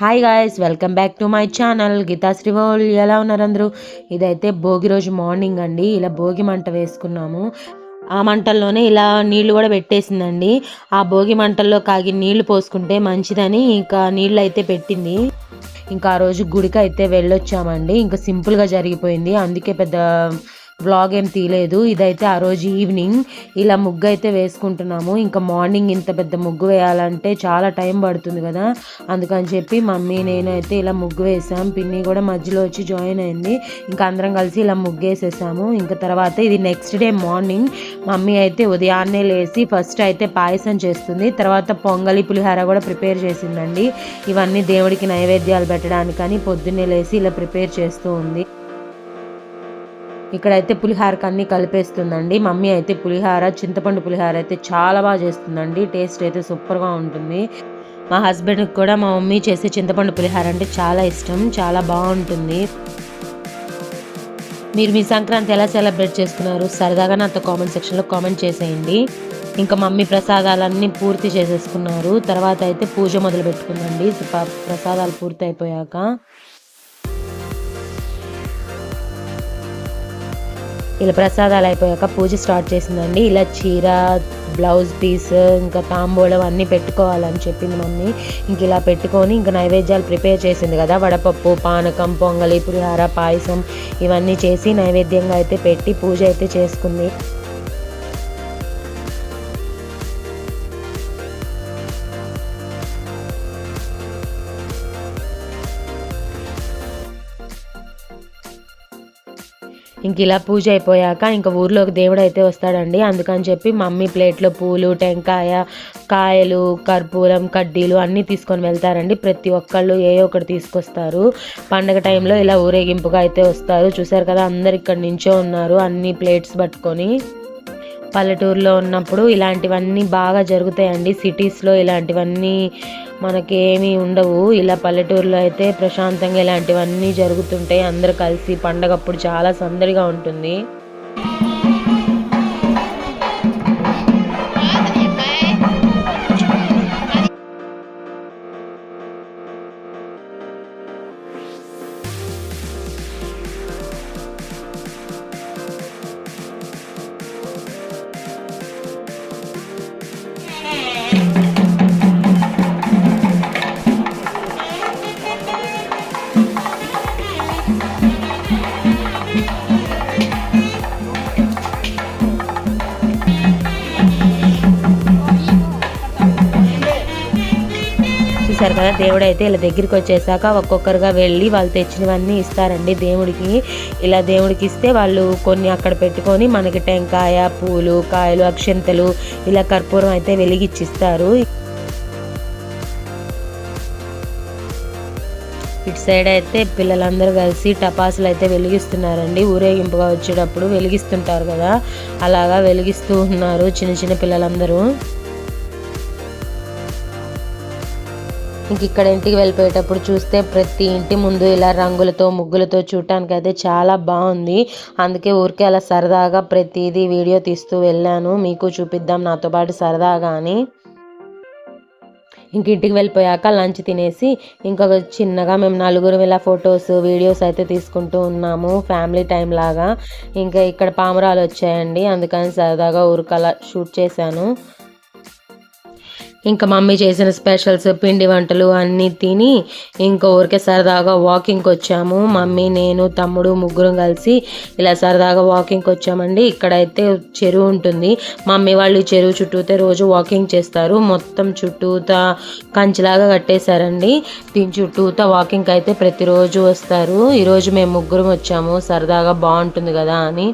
Hi guys welcome back to my channel Geetha శ్రీవోల్ ఎలా ఉన్నారు అందరూ? ఇదైతే భోగి రోజు మార్నింగ్ అండి. ఇలా భోగి మంట వేసుకున్నాము. ఆ మంటల్లోనే ఇలా నీళ్ళు కూడా పెట్టేసిందండి. ఆ భోగి మంటల్లో కాగి నీళ్ళు పోసుకుంటే మంచిదని ఇంకా నీళ్ళు అయితే పెట్టింది. ఇంకా ఆ రోజు గుడికి అయితే వెళ్ళొచ్చామండి. ఇంకా సింపుల్గా జరిగిపోయింది. అందుకే పెద్ద వ్లాగ్ ఏం తీయలేదు ఇదైతే ఆ రోజు ఈవినింగ్ ఇలా ముగ్గు అయితే వేసుకుంటున్నాము. ఇంకా మార్నింగ్ ఇంత పెద్ద ముగ్గు వేయాలంటే చాలా టైం పడుతుంది కదా. అందుకని చెప్పి మమ్మీ నేను అయితే ఇలా ముగ్గు వేసాం. పిన్ని కూడా మధ్యలో వచ్చి జాయిన్ అయింది. ఇంకా అందరం కలిసి ఇలా ముగ్గు వేసేసాము ఇంకా తర్వాత ఇది నెక్స్ట్ డే మార్నింగ్ మమ్మీ అయితే ఉదయాన్నే లేచి ఫస్ట్ అయితే పాయసం చేస్తుంది. తర్వాత పొంగలి పులిహార కూడా ప్రిపేర్ చేసిందండి. ఇవన్నీ దేవుడికి నైవేద్యాలు పెట్టడానికని పొద్దున్నే లేచి ఇలా ప్రిపేర్ చేస్తూ ఉంది. ఇక్కడైతే పులిహారకి అన్నీ కలిపేస్తుందండి. మమ్మీ అయితే పులిహార చింతపండు పులిహార అయితే చాలా బాగా చేస్తుందండి. టేస్ట్ అయితే సూపర్గా ఉంటుంది. మా హస్బెండ్కి కూడా మా మమ్మీ చేసే చింతపండు పులిహార అంటే చాలా ఇష్టం. చాలా బాగుంటుంది. మీరు మీ సంక్రాంతి ఎలా సెలబ్రేట్ చేసుకున్నారు? సరదాగా నాతో కామెంట్ సెక్షన్లో కామెంట్ చేసేయండి. ఇంకా మమ్మీ ప్రసాదాలన్నీ పూర్తి చేసేసుకున్నారు. తర్వాత అయితే పూజ మొదలు పెట్టుకుందండి ప్రసాదాలు పూర్తి అయిపోయాక ఇలా ప్రసాదాలు అయిపోయాక పూజ స్టార్ట్ చేసిందండి. ఇలా చీర బ్లౌజ్ పీస్ ఇంకా తాంబూలం అన్నీ పెట్టుకోవాలని చెప్పింది మమ్మీ. ఇంక ఇలా పెట్టుకొని ఇంకా నైవేద్యాలు ప్రిపేర్ చేసింది కదా. వడపప్పు పానకం పొంగలి పులిహార పాయసం ఇవన్నీ చేసి నైవేద్యంగా అయితే పెట్టి పూజ అయితే చేసుకుంది. ఇంక ఇలా పూజ అయిపోయాక ఇంకా ఊర్లోకి దేవుడు అయితే వస్తాడండి. అందుకని చెప్పి మమ్మీ ప్లేట్లో పూలు టెంకాయ కాయలు కర్పూరం కడ్డీలు అన్నీ తీసుకొని వెళ్తారండి. ప్రతి ఒక్కళ్ళు ఏ ఒకటి తీసుకొస్తారు. పండగ టైంలో ఇలా ఊరేగింపుగా అయితే వస్తారు. చూసారు కదా అందరు ఇక్కడ నించో ఉన్నారు. అన్ని ప్లేట్స్ పట్టుకొని. పల్లెటూరులో ఉన్నప్పుడు ఇలాంటివన్నీ బాగా జరుగుతాయండి. సిటీస్లో ఇలాంటివన్నీ మనకి ఏమీ ఉండవు. ఇలా పల్లెటూరులో అయితే ప్రశాంతంగా ఇలాంటివన్నీ జరుగుతుంటాయి. అందరు కలిసి పండగప్పుడు చాలా సందడిగా ఉంటుంది. చూశారు కదా దేవుడు అయితే ఇలా దగ్గరికి వచ్చేసాక ఒక్కొక్కరుగా వెళ్ళి వాళ్ళు తెచ్చినవన్నీ ఇస్తారండి దేవుడికి. ఇలా దేవుడికి ఇస్తే వాళ్ళు కొన్ని అక్కడ పెట్టుకొని మనకి టెంకాయ పూలు కాయలు అక్షంతలు ఇలా కర్పూరం అయితే వెలిగిచ్చిస్తారు. ఇటు సైడ్ అయితే పిల్లలందరూ కలిసి టపాసులు అయితే వెలిగిస్తున్నారండి. ఊరేగింపుగా వచ్చేటప్పుడు వెలిగిస్తుంటారు కదా అలాగా వెలిగిస్తూ ఉన్నారు చిన్న చిన్న పిల్లలందరూ. ఇంక ఇక్కడ ఇంటికి వెళ్ళిపోయేటప్పుడు చూస్తే ప్రతి ఇంటి ముందు ఇలా రంగులతో ముగ్గులతో చూడటానికి అయితే చాలా బాగుంది. అందుకే ఊరికే అలా సరదాగా ప్రతిదీ వీడియో తీస్తూ వెళ్ళాను. మీకు చూపిద్దాం నాతో పాటు సరదాగా అని. ఇంక ఇంటికి వెళ్ళిపోయాక లంచ్ తినేసి ఇంకా చిన్నగా మేము నలుగురు ఇలా ఫొటోస్ వీడియోస్ అయితే తీసుకుంటూ ఉన్నాము. ఫ్యామిలీ టైం లాగా. ఇంకా ఇక్కడ పామరాలు వచ్చాయండి. అందుకని సరదాగా ఊరికలా షూట్ చేశాను. ఇంకా మమ్మీ చేసిన స్పెషల్స్ పిండి వంటలు అన్నీ తిని ఇంకా ఊరికే సరదాగా వాకింగ్కి వచ్చాము. మమ్మీ నేను తమ్ముడు ముగ్గురం కలిసి ఇలా సరదాగా వాకింగ్కి వచ్చామండి. ఇక్కడైతే చెరువు ఉంటుంది. మమ్మీ వాళ్ళు చెరువు చుట్టూతే రోజు వాకింగ్ చేస్తారు. మొత్తం చుట్టూతా కంచిలాగా కట్టేశారండి. దీని చుట్టూతా వాకింగ్కి అయితే ప్రతిరోజు వస్తారు. ఈరోజు మేము ముగ్గురం వచ్చాము. సరదాగా బాగుంటుంది కదా అని.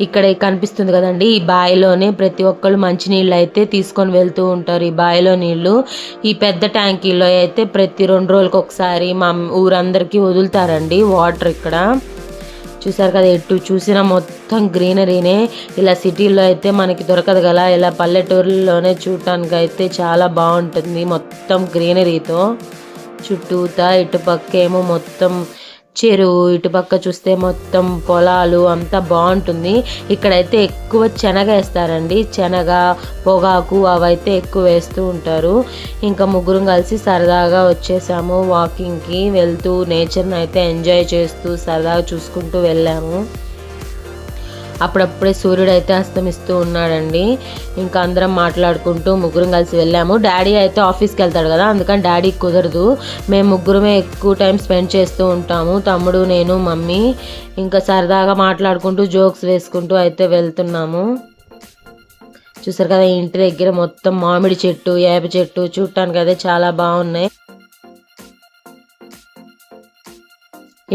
ఇక్కడ కనిపిస్తుంది కదండి. ఈ బావిలోనే ప్రతి ఒక్కళ్ళు మంచినీళ్ళు అయితే తీసుకొని వెళ్తూ ఉంటారు. ఈ బావిలో నీళ్ళు ఈ పెద్ద ట్యాంకీలో అయితే ప్రతి రెండు రోజులకు ఒకసారి మా ఊరందరికీ వదులుతారండి. వాటర్ ఇక్కడ. చూసారు కదా ఎటు చూసినా మొత్తం గ్రీనరీనే. ఇలా సిటీలో అయితే మనకి దొరకదు కదా. ఇలా పల్లెటూరులోనే చూడటానికి అయితే చాలా బాగుంటుంది మొత్తం గ్రీనరీతో. చుట్టూతా ఇటుపక్క ఏమో మొత్తం చెరువు ఇటుపక్క చూస్తే మొత్తం పొలాలు అంతా బాగుంటుంది. ఇక్కడైతే ఎక్కువ శనగ వేస్తారండి. శనగ పొగాకు అవైతే ఎక్కువ వేస్తూ ఉంటారు. ఇంకా ముగ్గురం కలిసి సరదాగా వచ్చేసాము వాకింగ్కి వెళ్తూ నేచర్ని అయితే ఎంజాయ్ చేస్తూ సరదాగా చూసుకుంటూ వెళ్ళాము. అప్పుడప్పుడే సూర్యుడు అయితే అస్తమిస్తూ ఉన్నాడండి. ఇంకా అందరం మాట్లాడుకుంటూ ముగ్గురం కలిసి వెళ్ళాము. డాడీ అయితే ఆఫీస్కి వెళ్తాడు కదా అందుకని డాడీకి కుదరదు. మేము ముగ్గురమే ఎక్కువ టైం స్పెండ్ చేస్తూ ఉంటాము. తమ్ముడు నేను మమ్మీ ఇంకా సరదాగా మాట్లాడుకుంటూ జోక్స్ వేసుకుంటూ అయితే వెళ్తున్నాము. చూసారు కదా ఇంటి దగ్గర మొత్తం మామిడి చెట్టు వేప చెట్టు చూడటానికి అయితే చాలా బాగున్నాయి.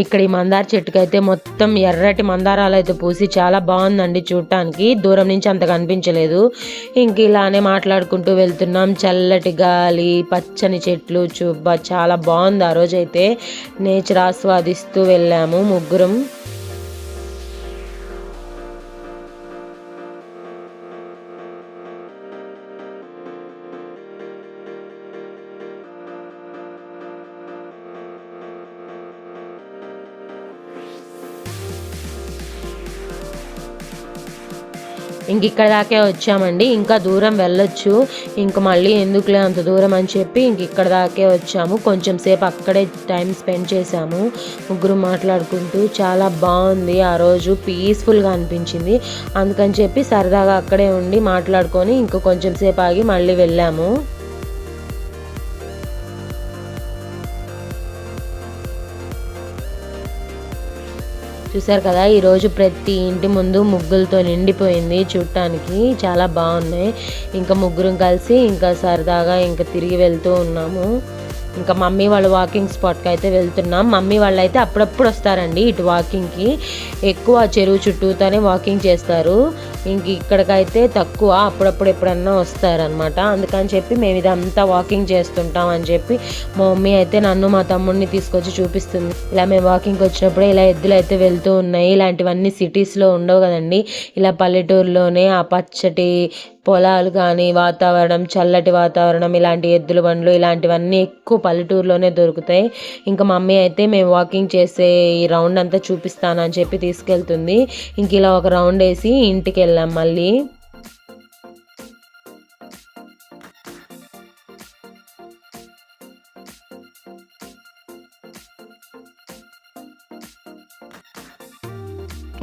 ఇక్కడ ఈ మందార చెట్టుకి అయితే మొత్తం ఎర్రటి మందారాలు అయితే పూసి చాలా బాగుందండి చూడటానికి దూరం నుంచి అంత కనిపించలేదు ఇంక ఇలానే మాట్లాడుకుంటూ వెళ్తున్నాం. చల్లటి గాలి పచ్చని చెట్లు చూబ్బా చాలా బాగుంది. ఆ రోజైతే నేచర్ ఆస్వాదిస్తూ వెళ్ళాము ముగ్గురం. ఇంక ఇక్కడ దాకే వచ్చామండి. ఇంకా దూరం వెళ్ళొచ్చు. ఇంక మళ్ళీ ఎందుకులే అంత దూరం అని చెప్పి ఇంక ఇక్కడ దాకే వచ్చాము. కొంచెం సేపు అక్కడే టైం స్పెండ్ చేశాము. ముగ్గురు మాట్లాడుకుంటూ చాలా బాగుంది. ఆ రోజు పీస్ఫుల్గా అనిపించింది. అందుకని చెప్పి సరదాగా అక్కడే ఉండి మాట్లాడుకొని ఇంక కొంచెం సేపు ఆగి మళ్ళీ వెళ్ళాము. చూసారు కదా ఈరోజు ప్రతి ఇంటి ముందు ముగ్గులతో నిండిపోయింది చూడటానికి చాలా బాగున్నాయి. ఇంకా ముగ్గురం కలిసి ఇంకా సరదాగా ఇంకా తిరిగి వెళ్తూ ఉన్నాము. ఇంకా మమ్మీ వాళ్ళు వాకింగ్ స్పాట్కి అయితే వెళ్తున్నాం. మమ్మీ వాళ్ళు అయితే అప్పుడప్పుడు వస్తారండి ఇటు వాకింగ్కి. ఎక్కువ చెరువు చుట్టూతోనే వాకింగ్ చేస్తారు. ఇంక ఇక్కడికైతే తక్కువ. అప్పుడప్పుడు ఎప్పుడన్నా వస్తారనమాట అందుకని చెప్పి మేము ఇదంతా వాకింగ్ చేస్తుంటాం అని చెప్పి మా మమ్మీ అయితే నన్ను మా తమ్ముడిని తీసుకొచ్చి చూపిస్తుంది. ఇలా మేము వాకింగ్కి వచ్చినప్పుడే ఇలా ఎద్దులు అయితే వెళ్తూ ఉన్నాయి. ఇలాంటివన్నీ సిటీస్లో ఉండవు కదండి. ఇలా పల్లెటూరులోనే ఆ పచ్చటి పొలాలు కానీ వాతావరణం చల్లటి వాతావరణం ఇలాంటి ఎద్దుల బండ్లు ఇలాంటివన్నీ ఎక్కువ పల్లెటూరులోనే దొరుకుతాయి. ఇంకా మమ్మీ అయితే మేము వాకింగ్ చేసే ఈ రౌండ్ అంతా చూపిస్తానని చెప్పి తీసుకెళ్తుంది. ఇంక ఇలా ఒక రౌండ్ వేసి ఇంటికి వెళ్ళాం మళ్ళీ.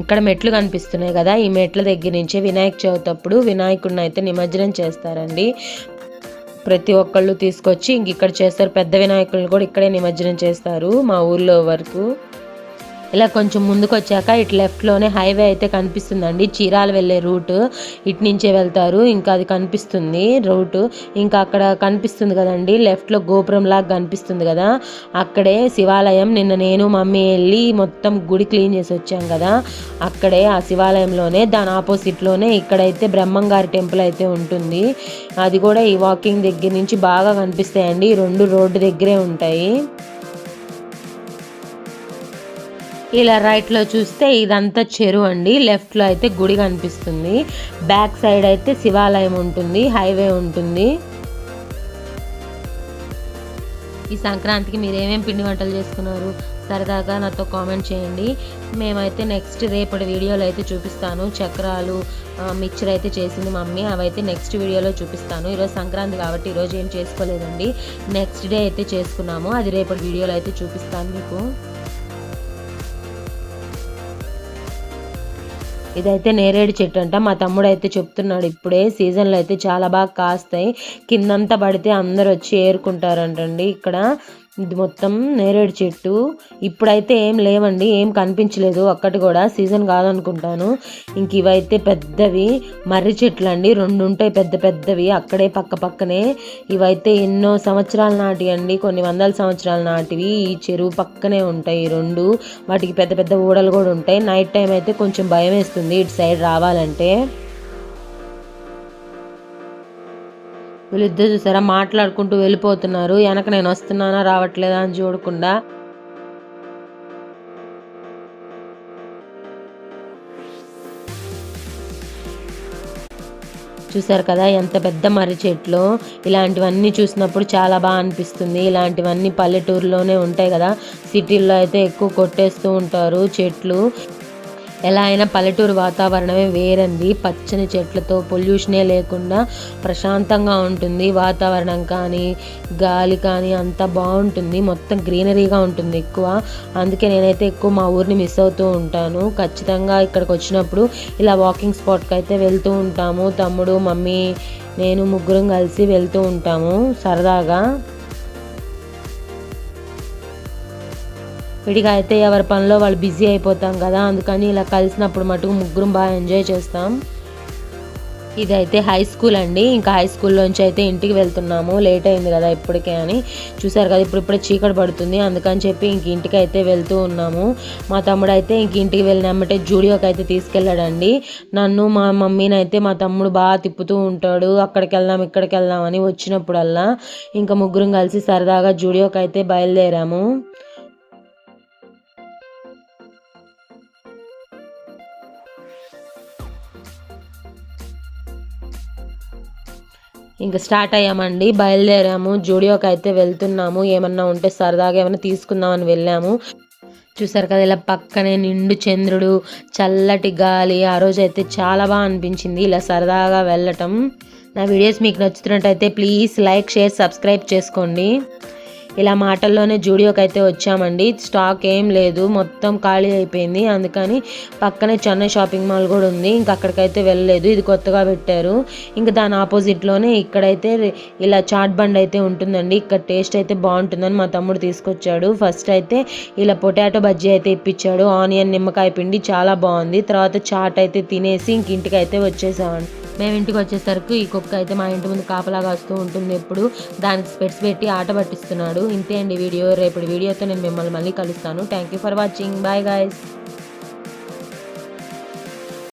ఇక్కడ మెట్లు కనిపిస్తున్నాయి కదా ఈ మెట్ల దగ్గర నుంచి వినాయక చవితి అప్పుడు వినాయకుడిని అయితే నిమజ్జనం చేస్తారండి. ప్రతి ఒక్కళ్ళు తీసుకొచ్చి ఇంక ఇక్కడ చేస్తారు పెద్ద వినాయకులను కూడా ఇక్కడే నిమజ్జనం చేస్తారు మా ఊర్లో వరకు. ఇలా కొంచెం ముందుకు వచ్చాక ఇటు లెఫ్ట్లోనే హైవే అయితే కనిపిస్తుందండి. చీరాలు వెళ్ళే రూట్ ఇటు నుంచే వెళ్తారు. ఇంకా అది కనిపిస్తుంది రూట్ ఇంకా అక్కడ కనిపిస్తుంది కదండి. లెఫ్ట్లో గోపురం లాగా కనిపిస్తుంది కదా. అక్కడే శివాలయం. నిన్న నేను మమ్మీ వెళ్ళి మొత్తం గుడి క్లీన్ చేసి వచ్చాం కదా. అక్కడే ఆ శివాలయంలోనే దాని ఆపోజిట్లోనే ఇక్కడైతే బ్రహ్మంగారి టెంపుల్ అయితే ఉంటుంది. అది కూడా ఈ వాకింగ్ దగ్గర నుంచి బాగా కనిపిస్తాయండి. ఈ రెండు రోడ్డు దగ్గరే ఉంటాయి. ఇలా రైట్లో చూస్తే ఇదంతా చెరువు అండి. లెఫ్ట్లో అయితే గుడి కనిపిస్తుంది. బ్యాక్ సైడ్ అయితే శివాలయం ఉంటుంది. హైవే ఉంటుంది. ఈ సంక్రాంతికి మీరు ఏమేమి పిండి వంటలు చేసుకున్నారు? సరదాగా నాతో కామెంట్ చేయండి. మేమైతే నెక్స్ట్ రేపటి వీడియోలో అయితే చూపిస్తాను. చక్రాలు మిక్చర్ అయితే చేసింది మమ్మీ. అవైతే నెక్స్ట్ వీడియోలో చూపిస్తాను. ఈరోజు సంక్రాంతి కాబట్టి ఈరోజు ఏం చేసుకోలేదండి. నెక్స్ట్ డే అయితే చేసుకున్నాము. అది రేపటి వీడియోలో అయితే చూపిస్తాను మీకు. ఇదైతే నేరేడు చెట్టు అంట. మా తమ్ముడు అయితే చెప్తున్నాడు ఇప్పుడే సీజన్లో అయితే చాలా బాగా కాస్తాయి. కిందంతా పడితే అందరు వచ్చి ఏరుకుంటారంటండి ఇక్కడ. ఇది మొత్తం నేరేడు చెట్టు. ఇప్పుడైతే ఏం లేవండి ఏం కనిపించలేదు. ఒక్కటి కూడా సీజన్ కాదనుకుంటాను. ఇంక ఇవైతే పెద్దవి మర్రి చెట్లు అండి రెండు ఉంటాయి పెద్ద పెద్దవి అక్కడే పక్క పక్కనే. ఇవైతే ఎన్నో సంవత్సరాల నాటి అండి కొన్ని వందల సంవత్సరాల నాటివి. ఈ చెరువు పక్కనే ఉంటాయి ఈ రెండు. వాటికి పెద్ద పెద్ద ఊడలు కూడా ఉంటాయి. నైట్ టైం అయితే కొంచెం భయం వేస్తుంది ఇటు సైడ్ రావాలంటే. వీళ్ళిద్దరు చూసారా? మాట్లాడుకుంటూ వెళ్ళిపోతున్నారు. వెనక నేను వస్తున్నానా? రావట్లేదా? అని చూడకుండా. చూసారు కదా? ఎంత పెద్ద మర్రి చెట్లు. ఇలాంటివన్నీ చూసినప్పుడు చాలా బాగా అనిపిస్తుంది. ఇలాంటివన్నీ పల్లెటూరులోనే ఉంటాయి కదా? సిటీల్లో అయితే ఎక్కువ కొట్టేస్తూ ఉంటారు చెట్లు. ఎలా అయినా పల్లెటూరు వాతావరణమే వేరండి. పచ్చని చెట్లతో పొల్యూషనే లేకుండా ప్రశాంతంగా ఉంటుంది. వాతావరణం కానీ గాలి కానీ అంతా బాగుంటుంది. మొత్తం గ్రీనరీగా ఉంటుంది ఎక్కువ. అందుకే నేనైతే ఎక్కువ మా ఊరిని మిస్ అవుతూ ఉంటాను. ఖచ్చితంగా ఇక్కడికి వచ్చినప్పుడు ఇలా వాకింగ్ స్పాట్కి అయితే వెళ్తూ ఉంటాము. తమ్ముడు మమ్మీ నేను ముగ్గురం కలిసి వెళ్తూ ఉంటాము సరదాగా. విడిగా అయితే ఎవరి పనిలో వాళ్ళు బిజీ అయిపోతాం కదా అందుకని ఇలా కలిసినప్పుడు మటుకు ముగ్గురం బాగా ఎంజాయ్ చేస్తాం. ఇదైతే హై స్కూల్ అండి. ఇంకా హై స్కూల్లోంచి అయితే ఇంటికి వెళ్తున్నాము. లేట్ అయింది కదా ఇప్పటికే అని. చూసారు కదా ఇప్పుడు ఇప్పుడే చీకటి పడుతుంది. అందుకని చెప్పి ఇంక ఇంటికి అయితే వెళ్తూ ఉన్నాము. మా తమ్ముడు అయితే ఇంక ఇంటికి వెళ్ళినామంటే జూడియోకి అయితే తీసుకెళ్ళాడండి. నన్ను మా మమ్మీని అయితే మా తమ్ముడు బాగా తిప్పుతూ ఉంటాడు. అక్కడికి వెళ్దాం ఇక్కడికి వెళ్దాం అని వచ్చినప్పుడల్లా ఇంకా ముగ్గురం కలిసి సరదాగా జూడియోకి అయితే బయలుదేరాము. ఇంకా స్టార్ట్ అయ్యామండి బయలుదేరాము జూడియోకి అయితే వెళ్తున్నాము. ఏమన్నా ఉంటే సరదాగా ఏమైనా తీసుకుందామని వెళ్ళాము. చూసారు కదా ఇలా పక్కనే నిండు చంద్రుడు చల్లటి గాలి ఆ రోజు అయితే చాలా బాగా అనిపించింది. ఇలా సరదాగా వెళ్ళటం. నా వీడియోస్ మీకు నచ్చుతున్నట్టయితే ప్లీజ్ లైక్ షేర్ సబ్స్క్రైబ్ చేసుకోండి. ఇలా మాటల్లోనే జూడియోకి అయితే వచ్చామండి. స్టాక్ ఏం లేదు. మొత్తం ఖాళీ అయిపోయింది. అందుకని పక్కనే చెన్నై షాపింగ్ మాల్ కూడా ఉంది. ఇంకా అక్కడికైతే వెళ్ళలేదు. ఇది కొత్తగా పెట్టారు. ఇంకా దాని ఆపోజిట్లోనే ఇక్కడైతే ఇలా చాట్ బండ్ అయితే ఉంటుందండి. ఇక్కడ టేస్ట్ అయితే బాగుంటుందని మా తమ్ముడు తీసుకొచ్చాడు. ఫస్ట్ అయితే ఇలా పొటాటో బజ్జీ అయితే ఇప్పించాడు. ఆనియన్ నిమ్మకాయ పిండి చాలా బాగుంది. తర్వాత చాట్ అయితే తినేసి ఇంక ఇంటికి అయితే వచ్చేసామండి. మేము ఇంటికి వచ్చేసరికి ఈ కుక్క అయితే మా ఇంటి ముందు కాపలాగా వస్తూ ఉంటుంది. ఎప్పుడు దానికి స్పెట్స్ పెట్టి ఆట పట్టిస్తున్నాడు. ఇంతే అండి వీడియో. రేపటి వీడియోతో నేను మిమ్మల్ని మళ్ళీ కలుస్తాను. Thank you for watching bye guys